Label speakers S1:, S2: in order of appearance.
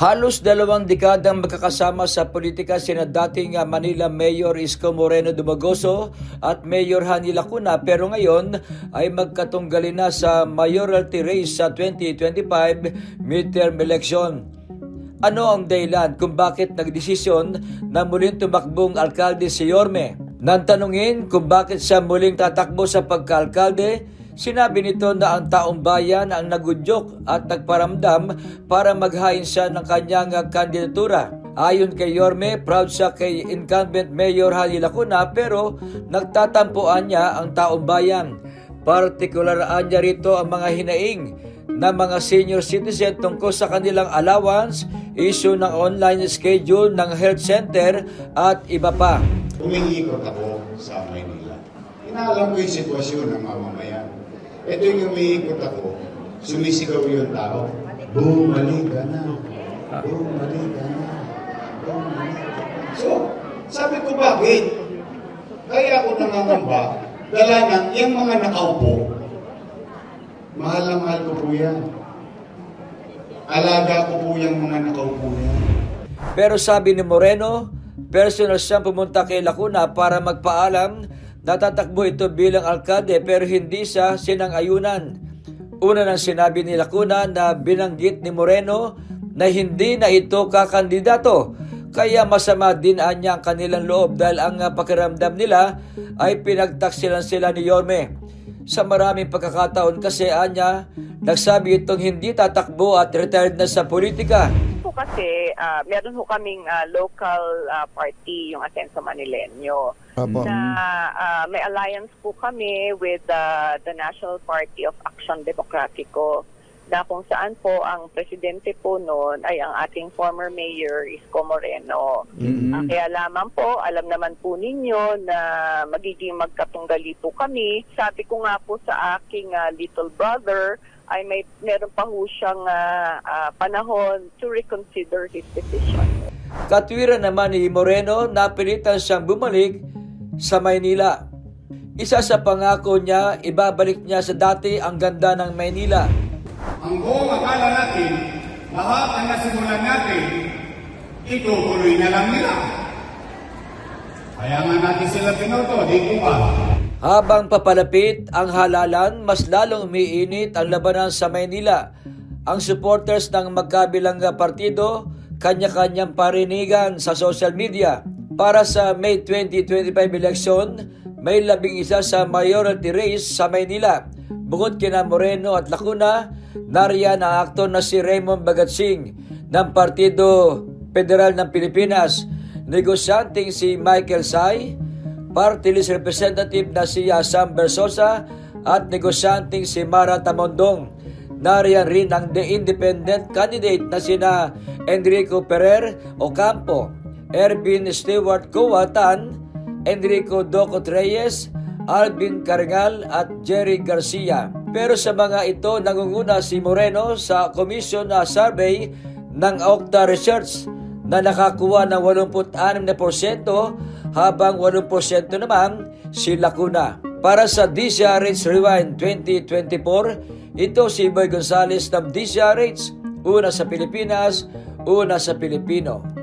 S1: Halos dalawang dekadang magkakasama sa politika sina dating ah, Manila Mayor Isko Moreno Dumagoso at Mayor Hani Lacuna pero ngayon ay magkatunggali na sa mayoralty race sa 2025 midterm election. Ano ang dahilan kung bakit nagdesisyon na muling tumakbong alkalde si Yorme? Nang tanungin kung bakit siya muling tatakbo sa pagkaalkalde, sinabi nito na ang taong bayan ang nagudyok at nagparamdam para maghain siya ng kanyang kandidatura. Ayon kay Yorme, proud siya kay incumbent Mayor Hali Lacuna pero nagtatampuan niya ang taong bayan. Partikularaan niya rito ang mga hinaing ng mga senior citizen tungkol sa kanilang allowance, issue ng online schedule ng health center at iba pa.
S2: Umiikot ako sa Maynila. Inaalam ko yung sitwasyon ng mamamayan. Ito yung umiikot ako, sumisigaw yung tao. Bumalik ka na. Bumalik ka na. Bumalik na. So, sabi ko bakit? Kaya ako nangangamba, dala ng yung mga nakaupo. Mahal na mahal ko po yan. Alaga ko po yung mga nakaupo yan.
S1: Pero sabi ni Moreno, personal siyang pumunta kay Lacuna para magpaalam na tatakbo ito bilang alkalde pero hindi siya sinang-ayunan. Una nang sinabi ni Lacuna na binanggit ni Moreno na hindi na ito kakandidato. Kaya masama din anya ang kanilang loob dahil ang uh, pakiramdam nila ay pinagtaksilan sila ni Yorme. Sa maraming pagkakataon kasi anya, nagsabi itong hindi tatakbo at retired na sa politika.
S3: Po kasi ah, meron ho kaming ah, local ah, party, yung Asenso Manileño.
S4: Apo.
S3: Na ah, may alliance po kami with ah, the National Party of Action Democratico na kung saan po ang presidente po noon ay ang ating former mayor Isko Moreno. Ah, kaya lamang po, alam naman po ninyo na magiging magkatunggali po kami. Sabi ko nga po sa aking ah, little brother, ay may meron pa ho siyang ah, ah, panahon to reconsider his decision.
S1: Katwiran naman ni Moreno na pilitan siyang bumalik sa Maynila. Isa sa pangako niya, ibabalik niya sa dati ang ganda ng Maynila.
S2: Ang buong akala natin, lahat ang nasimulan natin, itutuloy na lang nila. Kaya nga natin sila pinoto, di ko ba?
S1: Habang papalapit ang halalan, mas lalong umiinit ang labanan sa Maynila. Ang supporters ng magkabilang partido, kanya-kanyang parinigan sa social media. Para sa May 2025 election, may labing isa sa mayoralty race sa Maynila. Bukod kina Moreno at Lacuna, nariyan ang aktor na si Raymond Bagatsing ng Partido Federal ng Pilipinas, negosyanteng si Michael Say, party list representative na si Sam Bersosa at negosyanteng si Mara Tamondong. Nariyan rin ang The Independent candidate na sina Enrico Ferrer Ocampo, Ervin Stewart Kowatan, Enrico Docot Reyes, Alvin Carngal at Jerry Garcia. Pero sa mga ito, nangunguna si Moreno sa commission na survey ng Okta Research na nakakuha ng 86% habang 8% naman si Lacuna. Para sa DCRH Rewind 2024, ito si Boy Gonzales ng DCRH, una sa Pilipinas, una sa Pilipino.